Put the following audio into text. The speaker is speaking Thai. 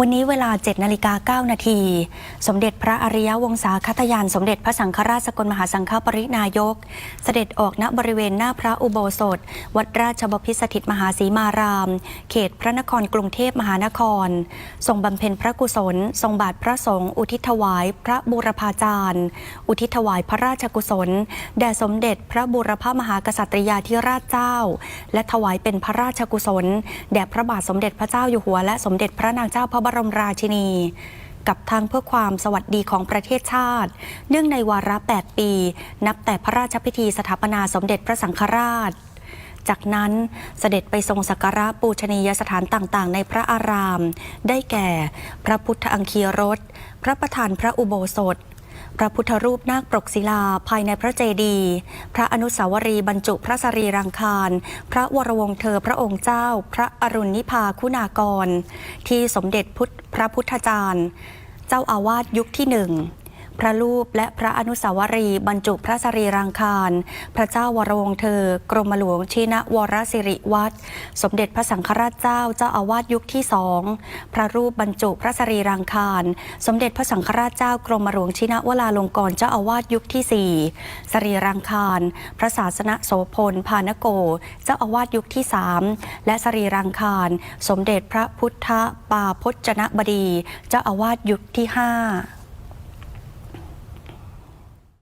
วันนี้เวลา 7นาฬิกา9นาที สมเด็จพระอริยวงศาคตยาน สมเด็จพระสังฆราชสกลมหาสังฆปรินายก เสด็จออกณบริเวณหน้าพระอุโบสถ วัดราชบพิตรสถิตมหาสีมาราม เขตพระนครกรุงเทพมหานคร ทรงบำเพ็ญพระกุศล ทรงบาทพระสงฆ์อุทิศถวาย พระบูรพาจารย์ อุทิศถวายพระราชกุศล แด่สมเด็จพระบูรพามหากษัตริยาธิราชเจ้า และถวายเป็นพระราชกุศล แด่พระบาทสมเด็จพระเจ้าอยู่หัวและสมเด็จพระนางเจ้าพระบรมราชินี กับทางเพื่อความสวัสดีของประเทศชาติ เนื่องในวาระ 8 ปี นับแต่พระราชพิธีสถาปนาสมเด็จพระสังฆราชจากนั้นเสด็จไปทรงสักการะปูชนียสถานต่างๆ ในพระอาราม ได้แก่ พระพุทธอังคีรสพระประธานพระอุโบสถ พระพุทธรูปนาคปรกศิลาภายในพระเจดีย์พระอนุสาวรีย์บรรจุพระสรีรังคาร พระวรวงศ์เธอพระองค์เจ้า พระอรุณนิพาคุณากร ที่สมเด็จพุทธพระพุทธจารย์ เจ้าอาวาสยุคที่หนึ่ง พระรูปและพระอนุสาวรีย์บรรจุพระสรีรังคาร พระเจ้าวรวงเธอ กรมหลวงชินะวรสิริวัตรสมเด็จพระสังฆราชเจ้าเจ้าอาวาสยุคที่สองพระรูปบรรจุพระสรีรังคาร สมเด็จพระสังฆราชเจ้ากรมหลวงชินะวราลงกรเจ้าอาวาสยุคที่สี่สรีรังคารพระศาสนโสพลพานโก เจ้าอาวาสยุคที่สามและสรีรังคาร สมเด็จพระพุทธปาพจนบดี เจ้าอาวาสยุคที่ห้า